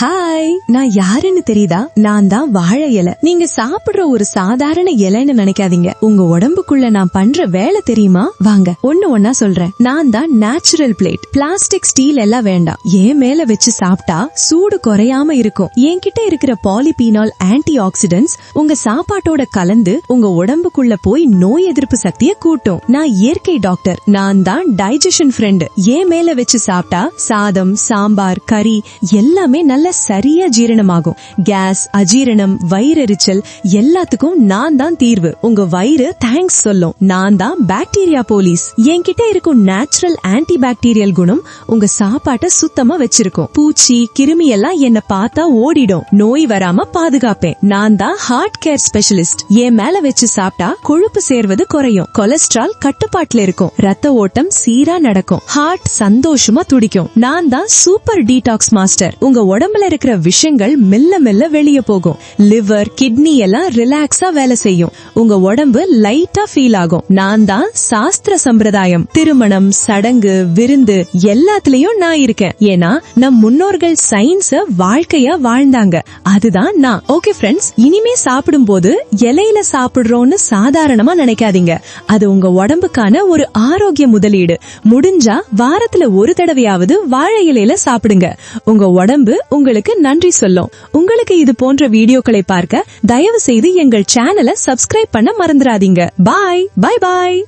Hi நான் யாருன்னு தெரியுதா? நான் தான் வாழை இலை. நீங்க சாப்பிடுற ஒரு சாதாரண இலைன்னு நினைக்காதீங்க. உங்க உடம்புக்குள்ள நான் பண்ற வேலை தெரியுமா? வாங்க ஒண்ணு ஒன்னா சொல்றேன். நான் தான் நேச்சுரல் பிளேட் பிளாஸ்டிக் ஸ்டீல் எல்லாம் வேண்டாம். ஏன் மேல வச்சு சாப்பிட்டா சூடு குறையாம இருக்கும். என்கிட்ட இருக்கிற பாலிபீனால் ஆன்டி ஆக்சிடென்ட்ஸ் உங்க சாப்பாட்டோட கலந்து உங்க உடம்புக்குள்ள போய் நோய் எதிர்ப்பு சக்தியை கூட்டும். நான் இயற்கை டாக்டர் நான் தான் டைஜஷன் ஃப்ரெண்ட் ஏன் மேல வச்சு சாப்பிட்டா சாதம் சாம்பார் கறி எல்லாமே நல்ல சரியா ஜீரணமாகும். கேஸ் அஜீரணம் வயிறெரிச்சல் எல்லாத்துக்கும் நான் தான் தீர்வு. உங்க வயிறு தேங்க்ஸ் சொல்லும். நான் தான் பாக்டீரியா போலீஸ் என்கிட்ட இருக்கும் நேச்சுரல் ஆன்டி பாக்டீரியல் குணம் உங்க சாப்பாட்டை சுத்தமா வச்சிருக்கும். பூச்சி கிருமி எல்லாம் என்ன பார்த்தா ஓடிடும். நோய் வராம பாதுகாப்பேன். நான் தான் ஹார்ட் கேர் ஸ்பெஷலிஸ்ட் என் மேல வச்சு சாப்பிட்டா கொழுப்பு சேர்வது குறையும். கொலஸ்ட்ரால் கட்டுப்பாட்டுல இருக்கும். ரத்த ஓட்டம் சீரா நடக்கும். ஹார்ட் சந்தோஷமா துடிக்கும். நான் தான் சூப்பர் டீடாக்ஸ் மாஸ்டர் உங்க உடம்புல உடம்புல இருக்கிற விஷயங்கள் மெல்ல மெல்ல வெளியே போகும். லிவர் கிட்னி எல்லாம் ரிலாக்ஸா வேலை செய்யும். உங்க உடம்பு லைட்டா ஃபீல் ஆகும். நான் தான் சாஸ்திர சம்பிரதாயம். திருமணம் சடங்கு விருந்து எல்லாத்துலயும் நான் இருக்கேன். ஏன்னா நம் முன்னோர்கள் சயின்ஸ வாழ்க்கையா வாழ்ந்தாங்க. அதுதான் நான். ஓகே ஃப்ரெண்ட்ஸ் இனிமே சாப்பிடும் போது இலையில சாப்பிடுறோம்னு சாதாரணமா நினைக்காதீங்க. அது உங்க உடம்புக்கான ஒரு ஆரோக்கிய முதலீடு. முடிஞ்சா வாரத்துல ஒரு தடவையாவது வாழை இலையில சாப்பிடுங்க. உங்க உடம்பு உங்க உங்களுக்கு நன்றி சொல்லும். உங்களுக்கு இது போன்ற வீடியோக்களை பார்க்க தயவு செய்து எங்கள் சேனலை சப்ஸ்கிரைப் பண்ண மறந்துடாதீங்க. பாய் பாய் பாய்